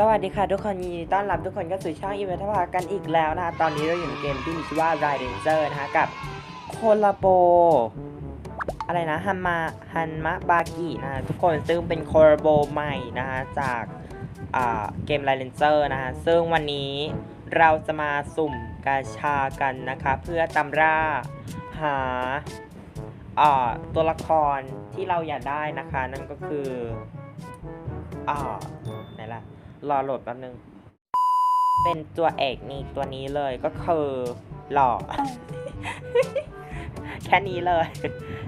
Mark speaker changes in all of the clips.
Speaker 1: สวัสดีค่ะทุกคนยินดีต้อนรับทุกคนเข้าสู่ช่องอีเวนต์ทวากันอีกแล้วนะคะ ตอนนี้เราอยู่ในเกมที่มีชื่อว่า r i d e n g e r นะคะ กับโคลาโบ อะไรนะฮันมาฮันมะบากินะคะทุกคนซึ่งเป็นโคลาโบใหม่นะคะจากเกม r i d e n g e r นะคะ ซึ่งวันนี้เราจะมาสุ่มกาชากันนะคะ เพื่อตำราหาอ่าตัวละครที่เราอยากได้นะคะ นั่นก็คืออ่า รอโหลดแป๊บนึง เป็นตัวเอกนี่ตัวนี้เลยก็คือหล่อ แค่นี้เลย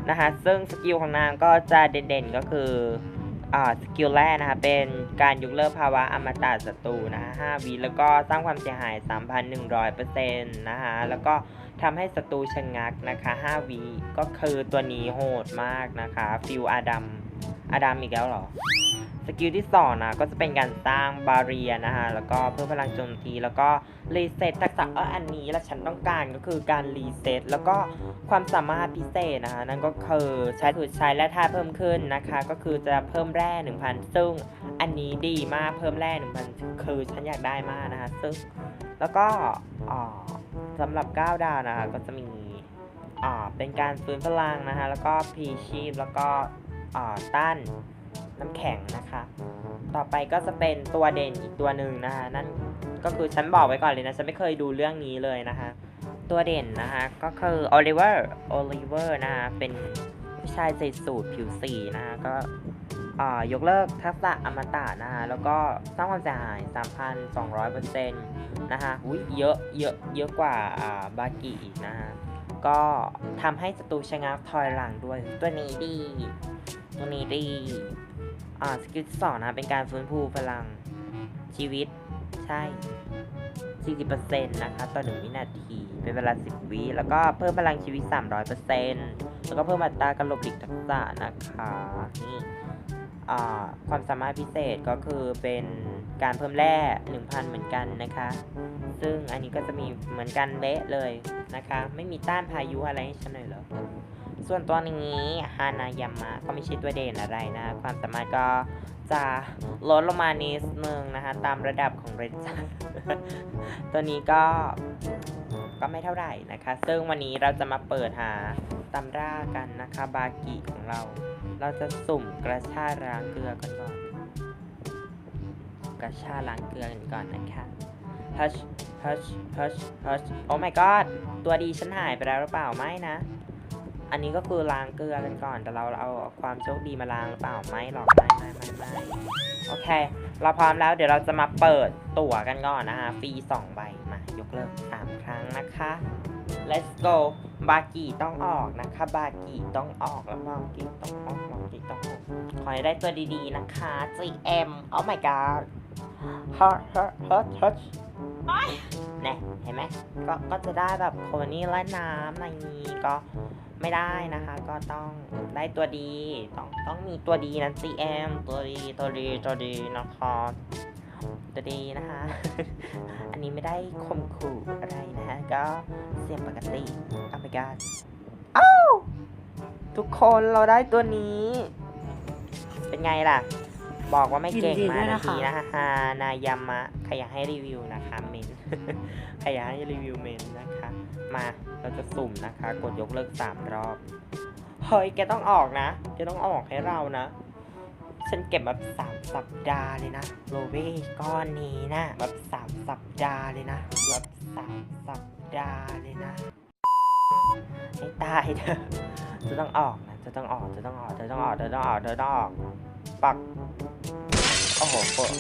Speaker 1: นะคะ ซึ่งสกิลของนางก็จะเด่นๆก็คืออ่าสกิลแรกนะคะ เป็นการยกเลิกภาวะอมตะศัตรูนะคะ5วิแล้วก็สร้างความเสียหาย 3,100%นะคะแล้วก็ทำให้ศัตรูชะงักนะคะ5วิก็คือตัวนี้โหดมากนะคะ ฟิลอาดัม อาดัมอีกแล้วเหรอ สกิลที่สองนะก็จะเป็นการสร้างบาเรียนะคะแล้วก็เพิ่มพลังโจมตี แล้วก็รีเซ็ตทักษะเอออันนี้และฉันต้องการก็คือการรีเซ็ตแล้วก็ความสามารถพิเศษนะคะ นั่นก็คือใช้ถุดใช้และท่าเพิ่มขึ้นนะคะ ก็คือจะเพิ่มแร่ 1,000 ซึ่งอันนี้ดีมากเพิ่มแร่ 1,000 คือฉันอยากได้มากนะคะ ซึ่งแล้วก็อ่าสำหรับ 9 ดาวนะคะก็จะมีเป็นการฟื้นพลังนะคะ แล้วก็พีชีพ แล้วก็ ต้านน้ำแข็งนะคะ ต่อไปก็จะเป็นตัวเด่นอีกตัวหนึ่งนะคะ นั่นก็คือฉันบอกไว้ก่อนเลยนะ ฉันไม่เคยดูเรื่องนี้เลยนะคะ ตัวเด่นนะคะก็คือโอลิเวอร์โอลิเวอร์นะคะ เป็นผู้ชายใส่สูทผิวสีนะคะก็ยกเลิกทักษะอมตะนะคะแล้วก็สร้างความเสียหาย 3,200%นะคะอุ้ยเยอะเยอะเยอะกว่าอ่าบากิอีกนะคะก็ทำให้ศัตรูชะงักถอยหลังด้วยตัวนี้ดี ตัวนี้ดีอ่าสกิลที่สองนะเป็นการฟื้นฟูพลังชีวิตใช่ 40%นะคะต่อ1วินาที เป็นเวลา 10 วิแล้วก็เพิ่มพลังชีวิต 300%แล้วก็เพิ่มอัตราการหลบหลีกทักษะนะคะนี่อ่าความสามารถพิเศษก็คือเป็นการเพิ่มแร่ 1,000 เหมือนกันนะคะ ซึ่งอันนี้ก็จะมีเหมือนกันเละเลยนะคะ ไม่มีต้านพายุอะไรให้ฉันเลยเหรอ ส่วนตัวนี้ฮานายามะก็ไม่ใช่ตัวเด่นอะไรนะ ความสามารถก็จะลดลงมานิดนึงนะคะ ตามระดับของเรนจตัวนี้ก็ก็ไม่เท่าไหร่นะคะ ซึ่งวันนี้เราจะมาเปิดหาตำรากันนะคะ บากิของเรา เราจะสุ่มกระชาล้างเกลือกันก่อน กระชาล้างเกลือกันก่อนนะคะฮัชฮัชฮัชฮัชโอ้ my god ตัวดีฉันหายไปแล้วหรือเปล่าไม่นะ อันนี้ก็คือล้างเกลือกันก่อน แต่เราเอาความโชคดีมาล้างหรือเปล่าไม่หรอกไม่ไม่ไม่ไม่โอเค เราพร้อมแล้วเดี๋ยวเราจะมาเปิดตั๋วกันก่อนนะคะฟรี2ใบมายกเลิก3ครั้งนะคะ let's go บากิต้องออกนะคะ บากิต้องออกแล้วบากิต้องออกบากิต้องออกขอให้ได้ตัวดีๆนะคะ GM oh my god ฮัทฮัทฮัทฮัท เนี่ยเห็นไหมก็ก็จะได้แบบโคนี่และน้ำอะไรนี้ก็ไม่ได้นะคะ ก็ต้องได้ตัวดีต้องต้องมีตัวดีนะ GM ตัวดีตัวดีตัวดีนะคะตัวดีนะคะ อันนี้ไม่ได้ข่มขู่อะไรนะคะก็เสียงปกติ oh my god อ้าวทุกคนเราได้ตัวนี้ เป็นไงล่ะ บอกว่าไม่เก่ง
Speaker 2: ยินดี
Speaker 1: มา
Speaker 2: ด้วย
Speaker 1: นา
Speaker 2: นะคะ
Speaker 1: ทีนะคะฮานายามะใครอยากให้รีวิวนะคะเมนใครอยากให้รีวิวเมนนะคะ มาเราจะสุ่มนะคะ กดยกเลิกสามรอบเฮ้ยแกต้องออกนะแกต้องออกให้เรานะฉันเก็บแบบสามสัปดาห์เลยนะโรเบ้ก้อนนี้นะแบบสามสัปดาห์เลยนะแบบสามสัปดาห์เลยนะให้ตายเถอะจะต้องออกนะจะต้องออกจะต้องออกจะต้องออกจะต้องออกจะต้องออก ปัก โอ้โหเปิด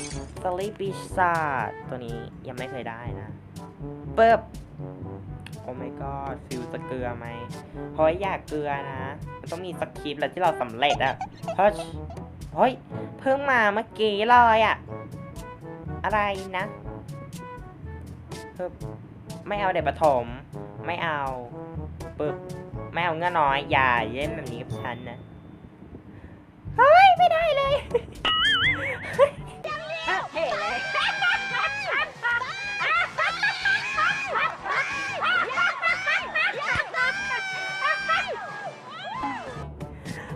Speaker 1: สลีปปีศาตัวนี้ยังไม่เคยได้นะ เปิบโอ้ my god ฟิวจะเกลือไหมเฮ้ยอยากเกลือนะ มันต้องมีสคริปต์แหละที่เราสำเร็จอะเฮ้ยเฮ้ย เพิ่งมาเมื่อกี้เลยอะอะไรนะเพิ่มไม่เอาเด็กประถม ไม่เอาปึ๊บไม่เอาเงื่อน้อย อย่าเล่นแบบนี้กับฉันนะ ไม่ได้เลย
Speaker 2: เท่เลย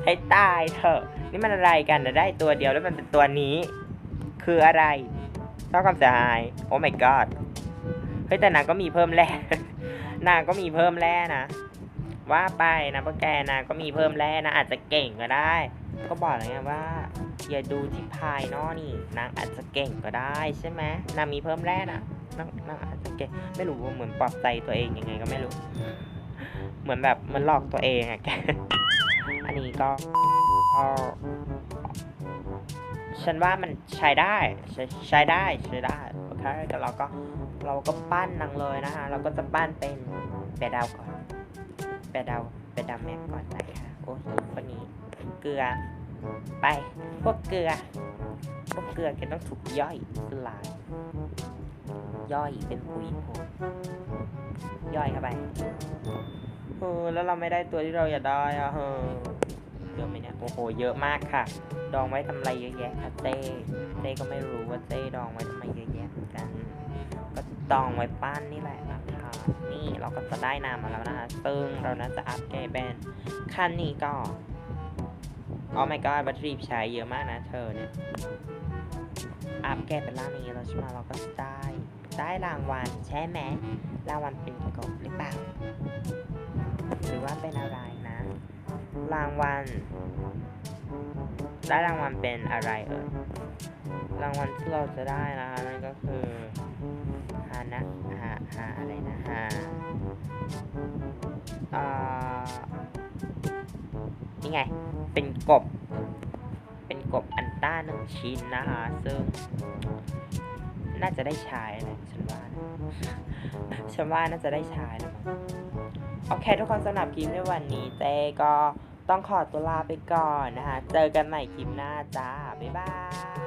Speaker 1: ให้ตายเถอะ นี่มันอะไรกันนะได้ตัวเดียวแล้วมันเป็นตัวนี้ คืออะไรสร้างความเสียหายโอ้ my god เฮ้ยแต่นางก็มีเพิ่มแร่นางก็มีเพิ่มแร่นะ ว่าไปนะพวกแกนางก็มีเพิ่มแร่นะ อาจจะเก่งก็ได้ ก็บอกแล้วไงว่า อย่าดูที่ภายนอกนี่นางอาจจะเก่งก็ได้ใช่ไหมนางมีเพิ่มแร่นะนางนางอาจจะเก่งไม่รู้ว่าเหมือนปลอบใจตัวเองยังไงก็ไม่รู้ เหมือนแบบมันหลอกตัวเองอะแกอันนี้ก็ก็ฉันว่ามันใช้ได้ใช้ใช้ได้ใช้ได้โอเคแต่เราก็เราก็ปั้นนางเลยนะคะเราก็จะปั้นเป็นแปดดาวก่อนแปดดาวแปดดาวแม็กก่อนนะคะ โอ้ยคนนี้เกลือ ไป พวกเกลือ พวกเกลือแกต้องถูกย่อยสลาย ย่อยเป็นปุ๋ยผงย่อยเข้าไปเออแล้วเราไม่ได้ตัวที่เราอยากได้อะเออเยอะไหมเนี่ย โอ้โห เยอะมากค่ะ ดองไว้ทำอะไรเยอะแยะค่ะเต้ เต้ก็ไม่รู้ว่าเต้ดองไว้ทำไมเยอะแยะเหมือนกัน ก็ดองไว้ปั้นนี่แหละนะคะ นี่เราก็จะได้นามมาแล้วนะคะซึ่งเราน่าจะอัพเกรดเป็นขั้นนี้ก็โอ้ my god บัตรรีบใช้เยอะมากนะเธอเนี่ย อัพเกรดเป็นล่างนี้แล้วใช่ไหมเราก็จะได้ได้รางวัลใช่ไหมรางวัลเป็นกบหรือเปล่า หรือว่าเป็นอะไรนะ รางวัล ได้รางวัลเป็นอะไรเอ่ยรางวัลที่เราจะได้นะคะนั่นก็คือานะฮาฮาอะไรนะฮาอ่านี่ไง เป็นกบ เป็นกบอันต้าหนึ่งชิ้นนะคะ ซึ่ง น่าจะได้ใช้แหละฉันว่านะฉันว่าน่าจะได้ใช้แล้วโอเค ทุกคนสำหรับคลิปในวันนี้เต้ก็ต้องขอตัวลาไปก่อนนะคะ เจอกันใหม่คลิปหน้าจ้า บ๊ายบาย